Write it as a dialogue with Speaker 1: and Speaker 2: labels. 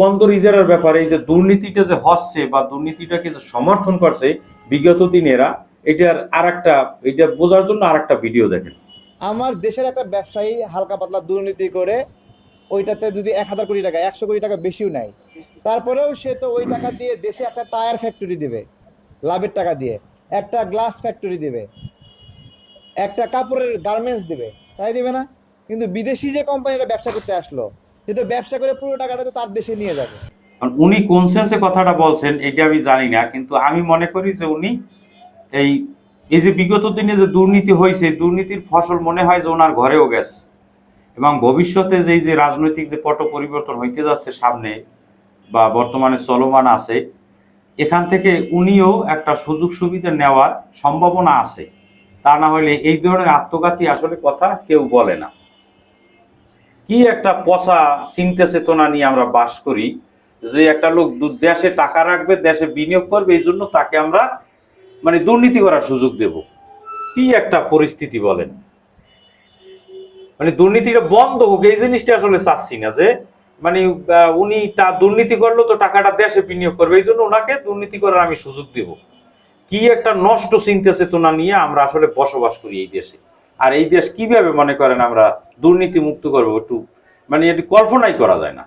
Speaker 1: বন্দর ইজারার ব্যাপারে এই যে দুর্নীতিটা যে হচ্ছে বা দুর্নীতিটাকে যে সমর্থন করছে, বিগত দিনেরা এটার আর একটা এটা বোঝার জন্য আর একটা ভিডিও দেখেন।
Speaker 2: আমার দেশের একটা ব্যবসায়ী হালকা পাতলা দুর্নীতি করে, ওইটাতে যদি এক হাজার কোটি টাকা, একশো কোটি টাকা বেশিও নেয়, তারপরেও সে তো ওই টাকা দিয়ে দেশে একটা টায়ার ফ্যাক্টরি দিবে, লাভের টাকা দিয়ে, একটা গ্লাস ফ্যাক্টরি দিবে, একটা কাপড়ের গার্মেন্টস দিবে, তাই দিবে না? কিন্তু বিদেশি যে কোম্পানিটা ব্যবসা করতে আসলো সে তো ব্যবসা করে পুরো টাকাটা তো তার দেশে নিয়ে যাবে।
Speaker 1: উনি কোন সেন্সে কথাটা বলছেন, এটা আমি জানি না, কিন্তু আমি মনে করি যে উনি এই এই যে বিগত দিনে যে দুর্নীতি হয়েছে, দুর্নীতির ফসল মনে হয় যে ওনার ঘরেও গেছে। এবং ভবিষ্যতে যে যে রাজনৈতিক যে পট পরিবর্তন হইতে যাচ্ছে সামনে, বা বর্তমানে চলমান আছে, এখান থেকে উনিও একটা সুযোগ সুবিধা নেওয়ার সম্ভাবনা আছে। তা না হলে এই ধরনের আত্মঘাতী আসলে কথা কেউ বলে না। কি একটা পচা চিন্তা চেতনা নিয়ে আমরা বাস করি, যে একটা লোক দেশে টাকা রাখবে, দেশে বিনিয়োগ করবে, এই জন্য তাকে আমরা মানে দুর্নীতি করার সুযোগ দেব। কি একটা পরিস্থিতি বলেন? মানে দুর্নীতিটা বন্ধ হোক, এই জিনিসটা আসলে চাচ্ছি না যে মানে উনি তা দুর্নীতি করল তো টাকাটা দেশে বিনিয়োগ করবে, এই জন্য ওনাকে দুর্নীতি করার আমি সুযোগ দেব। কি একটা নষ্ট চিন্তা চেতনা নিয়ে আমরা আসলে বসবাস করি এই দেশে? আর এই দেশ কীভাবে, মনে করেন আমরা দুর্নীতি মুক্ত করব একটু মানে এটি কল্পনাই করা যায় না।